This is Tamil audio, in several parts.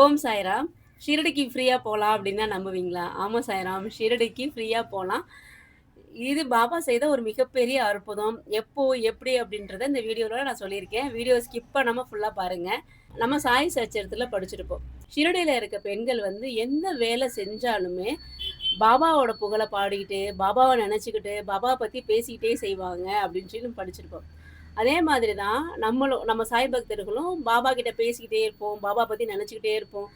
ஓம் சாய்ராம். ஷிரடிக்கு ஃப்ரீயாக போகலாம் அப்படின்னு தான் நம்புவீங்களா? ஆமாம் சாய்ராம் ஷிரடிக்கு ஃப்ரீயாக போகலாம் இது பாபா செய்த ஒரு மிகப்பெரிய அற்புதம். எப்போ எப்படி அப்படின்றத இந்த வீடியோவில் நான் சொல்லியிருக்கேன். வீடியோ ஸ்கிப் பண்ணாமல் ஃபுல்லாக பாருங்கள் நம்ம சாய் சச்சரத்தில் படிச்சிருப்போம். ஷிரடியில் இருக்க பெண்கள் வந்து எந்த வேலை செஞ்சாலுமே பாபாவோட புகழை பாடிக்கிட்டு பாபாவை நினச்சிக்கிட்டு பாபாவை பற்றி பேசிக்கிட்டே செய்வாங்க அப்படின்னு சொல்லி படிச்சிருப்போம். அதே மாதிரி தான் நம்மளும் நம்ம சாய் பக்தர்களும் பாபா கிட்ட பேசிக்கிட்டே இருப்போம் பாபா பற்றி நினச்சிக்கிட்டே இருப்போம்.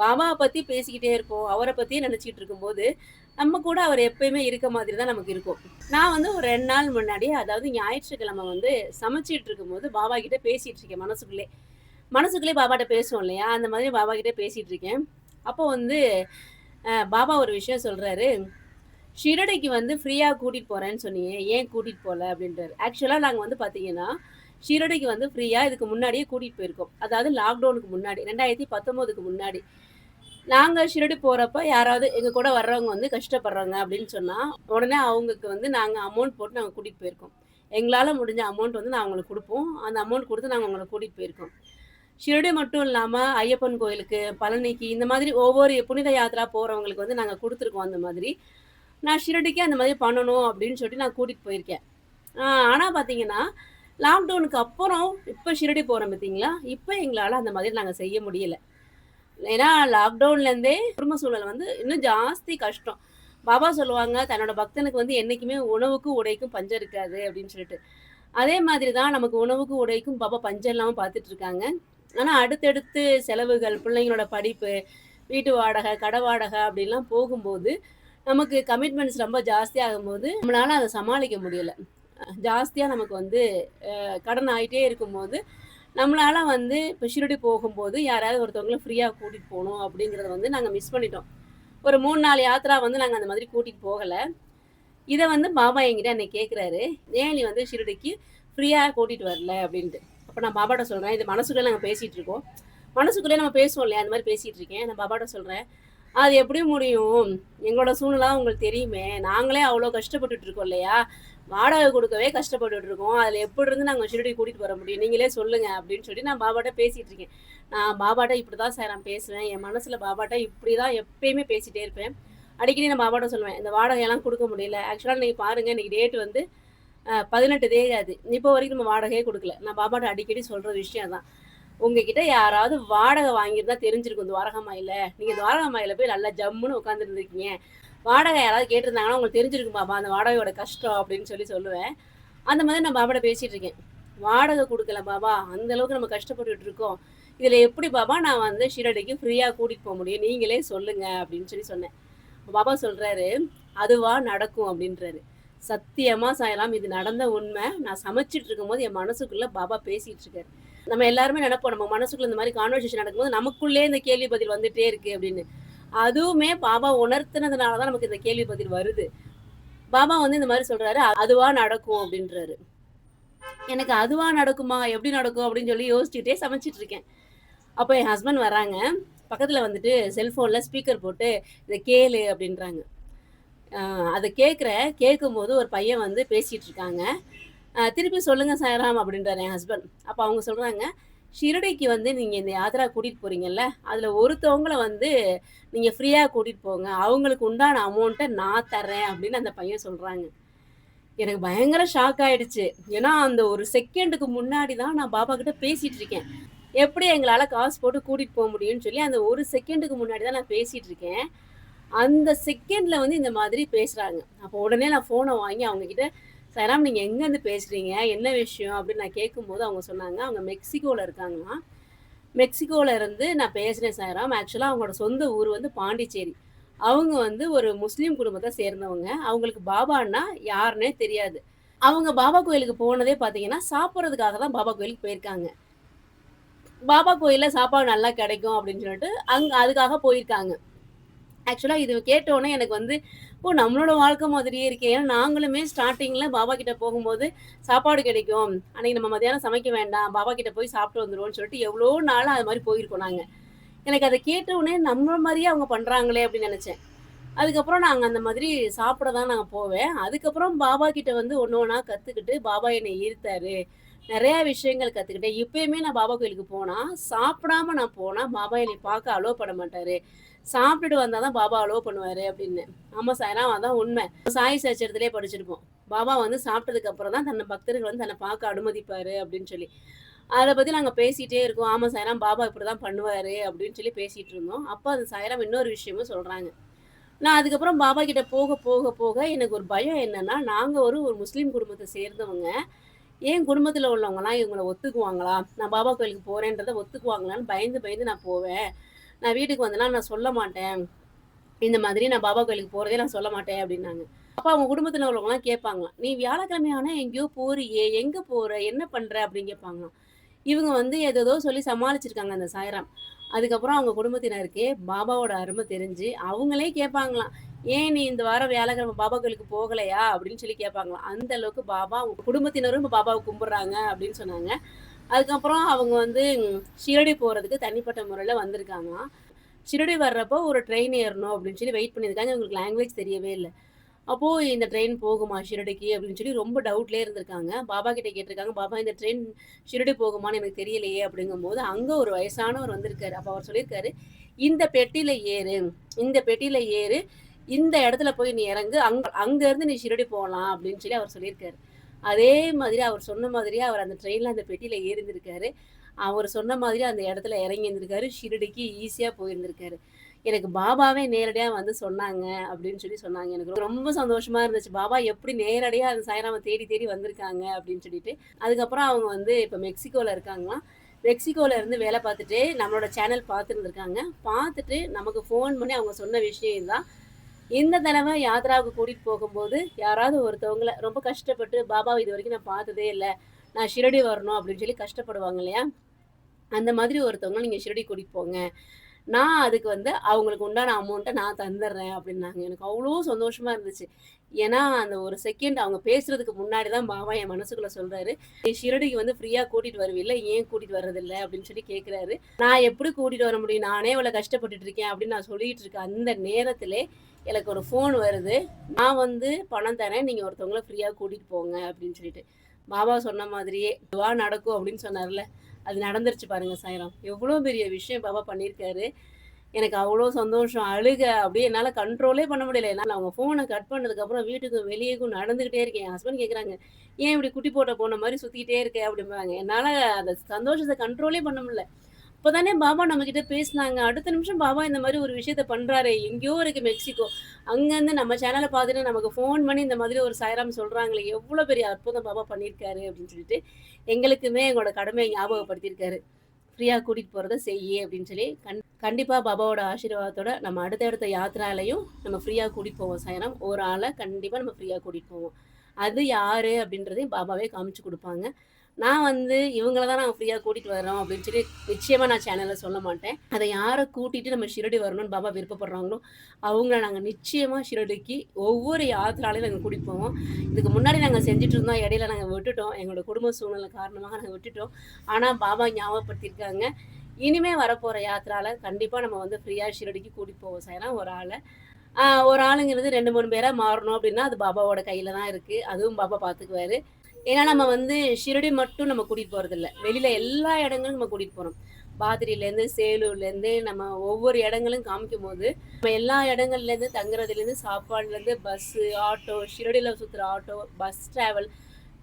பாபாவை பற்றி பேசிக்கிட்டே இருப்போம் அவரை பற்றியே நினச்சிக்கிட்டு இருக்கும்போது நம்ம கூட அவர் எப்பயுமே இருக்க மாதிரி தான் நமக்கு இருக்கும். நான் வந்து ஒரு ரெண்டு நாள் முன்னாடி அதாவது ஞாயிற்றுக்கிழமை வந்து சமைச்சிட்டு இருக்கும்போது பாபா கிட்ட பேசிட்டு இருக்கேன் மனசுக்குள்ளே. மனசுக்குள்ளே பாபாட்ட பேசுவோம் இல்லையா? அந்த மாதிரி பாபா கிட்ட பேசிட்டு இருக்கேன். அப்போ வந்து பாபா ஒரு விஷயம் சொல்றாரு. ஷிரடிக்கு வந்து ஃப்ரீயாக கூட்டிகிட்டு போகிறேன்னு சொன்னீங்க. ஏன் கூட்டிகிட்டு போகல அப்படின்றாரு. ஆக்சுவலாக நாங்கள் வந்து பார்த்தீங்கன்னா ஷிரடிக்கு வந்து ஃப்ரீயாக இதுக்கு முன்னாடியே கூட்டிகிட்டு போயிருக்கோம். அதாவது லாக்டவுனுக்கு முன்னாடி ரெண்டாயிரத்தி பத்தொம்போதுக்கு முன்னாடி. நாங்கள் ஷிரடி போகிறப்ப யாராவது எங்கள் கூட வர்றவங்க வந்து கஷ்டப்படுறாங்க அப்படின்னு சொன்னால் உடனே அவங்களுக்கு வந்து நாங்கள் அமௌண்ட் போட்டு நாங்கள் கூட்டிகிட்டு போயிருக்கோம். எங்களால் முடிஞ்ச அமௌண்ட் வந்து நான் அவங்களுக்கு கொடுப்போம். அந்த அமௌண்ட் கொடுத்து நாங்கள் உங்களை கூட்டிகிட்டு போயிருக்கோம். ஷிரடி மட்டும் இல்லாமல் ஐயப்பன் கோயிலுக்கு பழனிக்கு இந்த மாதிரி ஒவ்வொரு புனித யாத்திரா போகிறவங்களுக்கு வந்து நாங்கள் கொடுத்துருக்கோம் அந்த மாதிரி. நான் ஷிரடிக்கே அந்த மாதிரி பண்ணணும் அப்படின்னு சொல்லிட்டு நான் கூட்டிகிட்டு போயிருக்கேன். ஆனால் பார்த்தீங்கன்னா லாக்டவுனுக்கு அப்புறம் இப்போ ஷிரடி போகிறோம் பார்த்தீங்களா இப்போ எங்களால் அந்த மாதிரி நாங்கள் செய்ய முடியல. ஏன்னா லாக்டவுன்லேருந்தே குடும்ப சூழல் வந்து இன்னும் ஜாஸ்தி கஷ்டம். பாபா சொல்லுவாங்க தன்னோட பக்தனுக்கு வந்து என்றைக்குமே உணவுக்கும் உடைக்கும் பஞ்சம் இருக்காது அப்படின்னு சொல்லிட்டு. அதே மாதிரி தான் நமக்கு உணவுக்கும் உடைக்கும் பாபா பஞ்சம் இல்லாமல் பார்த்துட்டு இருக்காங்க. ஆனால் அடுத்தடுத்து செலவுகள் பிள்ளைங்களோட படிப்பு வீட்டு வாடகை கடை வாடகை அப்படிலாம் போகும்போது நமக்கு கமிட்மெண்ட்ஸ் ரொம்ப ஜாஸ்தியாகும் போது நம்மளால அதை சமாளிக்க முடியல. ஜாஸ்தியாக நமக்கு வந்து கடன் ஆகிட்டே இருக்கும்போது நம்மளால வந்து இப்போ ஷிரடி போகும்போது யாராவது ஒருத்தவங்கள ஃப்ரீயாக கூட்டிகிட்டு போகணும் அப்படிங்கிறத வந்து நாங்கள் மிஸ் பண்ணிட்டோம். ஒரு மூணு நாலு யாத்திரா வந்து நாங்கள் அந்த மாதிரி கூட்டிகிட்டு போகலை. இதை வந்து பாபா என்கிட்ட என்னை கேட்குறாரு ஏன் நீ வந்து ஷிரடிக்கு ஃப்ரீயாக கூட்டிகிட்டு வரல? அப்படின்ட்டு. அப்போ நான் பாபாட்ட சொல்கிறேன் இது மனசுக்குள்ளே நாங்கள் பேசிகிட்டு இருக்கோம். மனசுக்குள்ளே நம்ம பேசுவோம் இல்லையா? அந்த மாதிரி பேசிகிட்டு இருக்கேன். நான் பாபாட்ட சொல்கிறேன் அது எப்படி முடியும்? எங்களோட சூழ்நிலை உங்களுக்கு தெரியுமே. நாங்களே அவ்வளோ கஷ்டப்பட்டுட்டு இருக்கோம் இல்லையா? வாடகை கொடுக்கவே கஷ்டப்பட்டுட்டு இருக்கோம். அதில் எப்படி இருந்து நாங்கள் ஷிரடி கூட்டிகிட்டு வர முடியும்? நீங்களே சொல்லுங்க அப்படின்னு சொல்லி நான் பாபாட்ட பேசிகிட்டு இருக்கேன். நான் பாபாட்ட இப்படி தான் சார் நான் பேசுவேன். என் மனசில் பாபாட்ட இப்படி தான் எப்பயுமே பேசிகிட்டே இருப்பேன். அடிக்கடி நான் பாபாட்ட சொல்லுவேன் இந்த வாடகையெல்லாம் கொடுக்க முடியல. ஆக்சுவலாக நீங்கள் பாருங்கள் இன்றைக்கி டேட் வந்து பதினெட்டு தேதி ஆகுது. இப்போ வரைக்கும் நம்ம வாடகையே கொடுக்கல. நான் பாபாட்ட அடிக்கடி சொல்கிற விஷயம் தான் உங்ககிட்ட யாராவது வாடகை வாங்கியிருந்தா தெரிஞ்சிருக்கும் துவாரகமாயில நீங்கள் துவாரகமாயில போய் நல்லா ஜம்முன்னு உட்காந்துருந்துருக்கீங்க வாடகை யாராவது கேட்டிருந்தாங்கன்னா உங்களுக்கு தெரிஞ்சிருக்கும் பாபா அந்த வாடகையோட கஷ்டம் அப்படின்னு சொல்லி சொல்லுவேன். அந்த மாதிரி நான் பாபாட்ட பேசிகிட்டு இருக்கேன். வாடகை கொடுக்கல பாபா அந்த அளவுக்கு நம்ம கஷ்டப்பட்டுட்டு இருக்கோம். இதுல எப்படி பாபா நான் வந்து ஷீரடிக்கு ஃப்ரீயா கூட்டிகிட்டு போக முடியும்? நீங்களே சொல்லுங்க அப்படின்னு சொல்லி சொன்னேன். பாபா சொல்றாரு அதுவா நடக்கும் அப்படின்றாரு. சத்தியமா சாயலாம் இது நடந்த உண்மை. நான் சமைச்சிட்டு இருக்கும்போது என் மனசுக்குள்ள பாபா பேசிட்டு இருக்காரு. நம்ம எல்லாருமே நினைப்போம் நம்ம மனசுக்குள்ள இந்த மாதிரி கான்வர்சேஷன் நடக்கும்போது நமக்குள்ளே இந்த கேள்வி பதில் வந்துட்டே இருக்கு அப்படின்னு. அதுவுமே பாபா உணர்த்தினதுனால தான் நமக்கு இந்த கேள்வி பதில் வருது. பாபா வந்து இந்த மாதிரி சொல்றாரு அதுவா நடக்கும் அப்படின்றாரு. எனக்கு அதுவா நடக்குமா எப்படி நடக்கும் அப்படின்னு சொல்லி யோசிச்சுட்டே சமைச்சிட்டு இருக்கேன். அப்போ என் ஹஸ்பண்ட் வராங்க. பக்கத்தில் வந்துட்டு செல்ஃபோனில் ஸ்பீக்கர் போட்டு இதை கேளு அப்படின்றாங்க. அதை கேட்குற கேட்கும்போது ஒரு பையன் வந்து பேசிகிட்டு இருக்காங்க. திருப்பி சொல்லுங்கள் சாயராம் அப்படின்றார் என் ஹஸ்பண்ட் அப்போ அவங்க சொல்கிறாங்க ஷிரடிக்கு வந்து நீங்கள் இந்த யாத்ரா கூட்டிகிட்டு போகிறீங்கல்ல அதில் ஒருத்தவங்கள வந்து நீங்கள் ஃப்ரீயாக கூட்டிகிட்டு போங்க. அவங்களுக்கு உண்டான அமௌண்ட்டை நான் தர்றேன் அப்படின்னு அந்த பையன் சொல்கிறாங்க எனக்கு பயங்கர ஷாக் ஆயிடுச்சு. ஏன்னா அந்த ஒரு செகண்டுக்கு முன்னாடி தான் நான் பாபா கிட்ட பேசிட்டு இருக்கேன். எப்படி எங்களால் காசு போட்டு கூட்டிகிட்டு போக முடியும்னு சொல்லி அந்த ஒரு செகண்டுக்கு முன்னாடி தான் நான் பேசிகிட்டு இருக்கேன். அந்த செகண்டில் வந்து இந்த மாதிரி பேசுகிறாங்க அப்போ உடனே நான் ஃபோனை வாங்கி அவங்கக்கிட்ட சராம் நீங்க எங்க இருந்து பேசுறீங்க? என்ன விஷயம்? அப்படின்னு நான் கேட்கும்போது அவங்க சொன்னாங்க. அவங்க மெக்சிகோல இருக்காங்களாம். மெக்சிகோல இருந்து நான் பேசுறேன் சைராம் ஆக்சுவலா அவங்களோட சொந்த ஊர் வந்து பாண்டிச்சேரி. அவங்க வந்து ஒரு முஸ்லீம் குடும்பத்தை சேர்ந்தவங்க. அவங்களுக்கு பாபான்னா யாருன்னே தெரியாது. அவங்க பாபா கோயிலுக்கு போனதே பார்த்தீங்கன்னா சாப்பிட்றதுக்காக தான் பாபா கோயிலுக்கு போயிருக்காங்க. பாபா கோயிலில் சாப்பாடு நல்லா கிடைக்கும் அப்படின்னு சொல்லிட்டு அங்கே அதுக்காக போயிருக்காங்க. ஆக்சுவலாக இது கேட்டோன்னே எனக்கு வந்து ஓ நம்மளோட வாழ்க்கை மாதிரியே இருக்கு. ஏன்னா நாங்களுமே ஸ்டார்டிங்கில் பாபா கிட்ட போகும்போது சாப்பாடு கிடைக்கும். அன்னைக்கு நம்ம மதியானம் சமைக்க வேண்டாம். பாபா கிட்ட போய் சாப்பிட்டு வந்துருவோம்னு சொல்லிட்டு எவ்வளோ நாளாக அது மாதிரி போயிருக்கோம் நாங்கள் எனக்கு அதை கேட்டவுடனே நம்மள மாதிரியே அவங்க பண்ணுறாங்களே அப்படின்னு நினச்சேன். அதுக்கப்புறம் நாங்கள் அந்த மாதிரி சாப்பிட தான் நாங்கள் போவேன். அதுக்கப்புறம் பாபா கிட்ட வந்து ஒன்று ஒன்றா கற்றுக்கிட்டு பாபா என்னை ஈர்த்தாரு. நிறையா விஷயங்கள் கற்றுக்கிட்டேன் இப்பயுமே நான் பாபா கோயிலுக்கு போனால் சாப்பிடாம நான் போனால் பாபா என்னை பார்க்க அலோவ் பண்ண மாட்டார். சாப்பிட்டுட்டு வந்தால் தான் பாபா அலோவ் பண்ணுவார் அப்படின்னு. ஆமாம் சார். அதான் உண்மை. சாய் சச்சரத்திலே படிச்சிருப்போம். பாபா வந்து சாப்பிட்டதுக்கு அப்புறம் தான் தன்னை பக்தர்கள் வந்து தன்னை பார்க்க அனுமதிப்பார் அப்படின்னு சொல்லி. அதை பற்றி நாங்கள் பேசிகிட்டே இருக்கோம். ஆமாம் சாய்ராம் பாபா இப்படி தான் பண்ணுவார் அப்படின்னு சொல்லி பேசிகிட்டு இருந்தோம். அப்போ அது சாய்ராம் இன்னொரு விஷயமும் சொல்கிறாங்க நான் அதுக்கப்புறம் பாபா கிட்ட போக போக போக எனக்கு ஒரு பயம் என்னன்னா நாங்கள் ஒரு ஒரு முஸ்லீம் குடும்பத்தை சேர்ந்தவங்க. என் குடும்பத்தில் உள்ளவங்கலாம் இவங்களை ஒத்துக்குவாங்களா? நான் பாபா கோயிலுக்கு போகிறேன்றதை ஒத்துக்குவாங்களான்னு பயந்து பயந்து நான் போவேன். நான் வீட்டுக்கு வந்தேன்னா நான் சொல்ல மாட்டேன். இந்த மாதிரி நான் பாபா கோயிலுக்கு போகிறதே நான் சொல்ல மாட்டேன் அப்படின்னாங்க. அப்போ அவங்க குடும்பத்தில் உள்ளவங்களாம் கேட்பாங்களாம் நீ ஆனால் எங்கேயோ போறியே எங்கே போகிற என்ன பண்ணுற அப்படின்னு கேட்பாங்களாம். இவங்க வந்து ஏதோ சொல்லி சமாளிச்சிருக்காங்க அந்த சாய்ராம். அதுக்கப்புறம் அவங்க குடும்பத்தினருக்கு பாபாவோட அருமை தெரிஞ்சு அவங்களே கேட்பாங்களாம் ஏன் நீ இந்த வாரம் வியாழக்கிழமை பாபா கோயிலுக்கு போகலையா? அப்படின்னு சொல்லி கேட்பாங்களாம். அந்த அளவுக்கு பாபா அவங்க குடும்பத்தினரும் பாபாவை கும்பிட்றாங்க அப்படின்னு சொன்னாங்க. அதுக்கப்புறம் அவங்க வந்து ஷிரடி போகிறதுக்கு தனிப்பட்ட முறையில் வந்திருக்காங்க. ஷிரடி வர்றப்போ ஒரு ட்ரெயின் ஏறணும் அப்படின்னு சொல்லி வெயிட் பண்ணியிருக்காங்க. அவங்களுக்கு லாங்குவேஜ் தெரியவே இல்லை. அப்போது இந்த ட்ரெயின் போகுமா ஷிரடிக்கு அப்படின்னு சொல்லி ரொம்ப டவுட்லேயே இருந்திருக்காங்க. பாபா கிட்டே கேட்டிருக்காங்க பாபா இந்த ட்ரெயின் ஷிரடி போகுமான்னு எனக்கு தெரியலையே. அப்படிங்கும்போது அங்கே ஒரு வயசானவர் வந்திருக்காரு. அப்போ அவர் சொல்லியிருக்காரு இந்த பெட்டியில் ஏறு இந்த பெட்டியில் ஏறு இந்த இடத்துல போய் நீ இறங்கு அங்கே அங்கேருந்து நீ ஷிரடி போகலாம். அப்படின்னு சொல்லி அவர் சொல்லியிருக்காரு. அதே மாதிரி அவர் சொன்ன மாதிரி அவர் அந்த ட்ரெயினில் அந்த பெட்டியில் ஏறிந்திருக்காரு. அவர் சொன்ன மாதிரி அந்த இடத்துல இறங்கி இருந்திருக்காரு. ஷிரடிக்கு ஈஸியாக போயிருந்திருக்காரு. எனக்கு பாபாவே நேரடியாக வந்து சொன்னாங்க அப்படின்னு சொல்லி சொன்னாங்க. எனக்கு ரொம்ப சந்தோஷமா இருந்துச்சு. பாபா எப்படி நேரடியாக அந்த சாயராம தேடி தேடி வந்திருக்காங்க அப்படின்னு சொல்லிட்டு. அதுக்கப்புறம் அவங்க வந்து இப்போ மெக்சிகோவில் இருக்காங்களாம். மெக்சிகோவில் இருந்து வேலை பார்த்துட்டு நம்மளோட சேனல் பார்த்துருந்துருக்காங்க பார்த்துட்டு நமக்கு ஃபோன் பண்ணி அவங்க சொன்ன விஷயம் தான் இந்த தடவை யாத்ராவுக்கு கூட்டிகிட்டு போகும்போது யாராவது ஒருத்தவங்கள ரொம்ப கஷ்டப்பட்டு பாபாவை இது வரைக்கும் நான் பார்த்ததே இல்லை. நான் ஷிரடி வரணும் அப்படின்னு சொல்லி கஷ்டப்படுவாங்க இல்லையா? அந்த மாதிரி ஒருத்தவங்க நீங்கள் ஷிரடி கூட்டிகிட்டு போங்க. நான் அதுக்கு வந்து அவங்களுக்கு உண்டான அமௌண்ட்டை நான் தந்துடுறேன் அப்படின்னாங்க. எனக்கு அவ்வளோ சந்தோஷமாக இருந்துச்சு. ஏன்னா அந்த ஒரு செகண்ட் அவங்க பேசுறதுக்கு முன்னாடி தான் பாபா என் மனசுக்குள்ள சொல்றாரு ஷிரடிக்கு வந்து ஃப்ரீயா கூட்டிட்டு வருவில்ல ஏன் கூட்டிட்டு வர்றதில்ல? அப்படின்னு சொல்லி கேட்கிறாரு நான் எப்படி கூட்டிட்டு வர முடியும்? நானே இவ்வளவு கஷ்டப்பட்டுட்டு இருக்கேன் அப்படின்னு நான் சொல்லிட்டு இருக்கேன் அந்த நேரத்துல எனக்கு ஒரு ஃபோன் வருது. நான் வந்து பணம் தரேன் நீங்கள் ஒருத்தவங்கள ஃப்ரீயாக கூட்டிகிட்டு போங்க அப்படின்னு சொல்லிட்டு. பாபா சொன்ன மாதிரியே இதுவா நடக்கும்? அப்படின்னு சொன்னார்ல. அது நடந்துருச்சு பாருங்க சாயரம். எவ்வளோ பெரிய விஷயம் பாபா பண்ணியிருக்காரு. எனக்கு அவ்வளோ சந்தோஷம். அழுக. அப்படியே என்னால் கண்ட்ரோலே பண்ண முடியல. என்னால் அவங்க ஃபோனை கட் பண்ணதுக்கப்புறம் வீட்டுக்கு வெளியேக்கும் நடந்துக்கிட்டே இருக்கேன். என் ஹஸ்பண்ட் கேட்குறாங்க ஏன் இப்படி குட்டி போட்ட போன மாதிரி சுற்றிக்கிட்டே இருக்கேன் அப்படிம்பாங்க. என்னால் அந்த சந்தோஷத்தை கண்ட்ரோலே பண்ண முடியல. இப்போதானே பாபா நம்மக்கிட்ட பேசினாங்க. அடுத்த நிமிஷம் பாபா இந்த மாதிரி ஒரு விஷயத்த பண்ணுறாரு எங்கேயோ இருக்கு மெக்சிகோ. அங்கேருந்து நம்ம சேனலை பார்த்துட்டு நமக்கு ஃபோன் பண்ணி இந்த மாதிரி ஒரு சாயராம் சொல்கிறாங்களே எவ்வளோ பெரிய அற்புதம் பாபா பண்ணியிருக்காரு அப்படின்னு சொல்லிட்டு எங்களுக்குமே எங்களோட கடமையை ஞாபகப்படுத்தியிருக்காரு. ஃப்ரீயாக கூட்டிகிட்டு போகிறத செய்யி அப்படின்னு சொல்லி கண் கண்டிப்பாக பாபாவோட ஆசீர்வாதத்தோட நம்ம அடுத்தடுத்த யாத்திராலையும் நம்ம ஃப்ரீயாக கூட்டிகிட்டு போவோம். சாயனம் ஒரு ஆளை கண்டிப்பாக நம்ம ஃப்ரீயாக கூட்டிகிட்டு போவோம். அது யார் அப்படின்றதையும் பாபாவே காமிச்சு கொடுப்பாங்க. நான் வந்து இவங்கள தான் நாங்கள் ஃப்ரீயாக கூட்டிகிட்டு வரோம் அப்படின்னு சொல்லி நிச்சயமாக நான் சேனலில் சொல்ல மாட்டேன். அதை யாரை கூட்டிகிட்டு நம்ம ஷிரடி வரணும்னு பாபா விருப்பப்படுறாங்களோ அவங்கள நாங்கள் நிச்சயமாக ஷிரடிக்கு ஒவ்வொரு யாத்திராலையும் நாங்கள் கூட்டிகிட்டு போவோம். இதுக்கு முன்னாடி நாங்கள் செஞ்சுட்டு இருந்தோம் இடையில நாங்கள் விட்டுட்டோம். எங்களோட குடும்ப சூழ்நிலை காரணமாக நாங்கள் விட்டுட்டோம். ஆனால் பாபா ஞாபகப்படுத்தியிருக்காங்க இனிமே வரப்போகிற யாத்திரால கண்டிப்பாக நம்ம வந்து ஃப்ரீயாக ஷிரடிக்கு கூட்டிகிட்டு போவோம் சார் ஒரு ஆளை. ஒரு ஆளுங்கிறது ரெண்டு மூணு பேராக மாறணும் அப்படின்னா அது பாபாவோட கையில் தான் இருக்குது அதுவும் பாபா பார்த்துக்குவாரு ஏன்னா நம்ம வந்து ஷிரடி மட்டும் நம்ம கூட்டிகிட்டு போகிறதில்ல வெளியில் எல்லா இடங்களும் நம்ம கூட்டிகிட்டு போகிறோம் பாதிரியிலேருந்து சேலூர்லேருந்து நம்ம ஒவ்வொரு இடங்களும் காமிக்கும் போது நம்ம எல்லா இடங்கள்லேருந்து தங்குறதுலேருந்து சாப்பாடுலேருந்து பஸ்ஸு ஆட்டோ ஷிரடியில் சுற்றுற ஆட்டோ பஸ் ட்ராவல்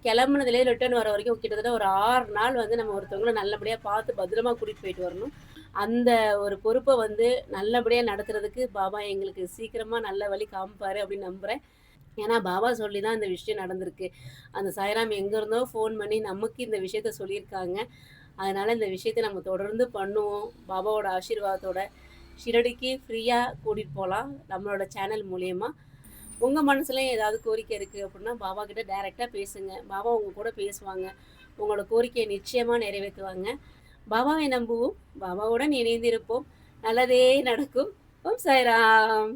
கிளம்புனதுலேயே ரிட்டர்ன் வர வரைக்கும் கிட்டத்தட்ட ஒரு ஆறு நாள் வந்து நம்ம ஒருத்தவங்களை நல்லபடியாக பார்த்து பத்திரமா கூட்டிகிட்டு போயிட்டு வரணும். அந்த ஒரு பொறுப்பை வந்து நல்லபடியாக நடத்துறதுக்கு பாபா எங்களுக்கு சீக்கிரமாக நல்ல வழி காமிப்பார் அப்படின்னு நம்புகிறேன் ஏன்னா பாபா சொல்லி தான் இந்த விஷயம் நடந்திருக்கு. அந்த சாய்ராம் எங்கேருந்தோ ஃபோன் பண்ணி நமக்கு இந்த விஷயத்த சொல்லியிருக்காங்க. அதனால் இந்த விஷயத்த நம்ம தொடர்ந்து பண்ணுவோம். பாபாவோட ஆசீர்வாதத்தோட ஷிரடிக்கு ஃப்ரீயாக கூட்டிகிட்டு போகலாம் நம்மளோட சேனல் மூலயமா. உங்கள் மனசுலையும் ஏதாவது கோரிக்கை இருக்குது அப்படின்னா பாபா கிட்ட டைரெக்டாக பேசுங்க. பாபா உங்கள் கூட பேசுவாங்க. உங்களோட கோரிக்கையை நிச்சயமாக நிறைவேற்றுவாங்க. பாபாவை நம்புவோம். பாபாவுடன் இணைந்திருப்போம். நல்லதே நடக்கும். ஓம் சாய்ராம்.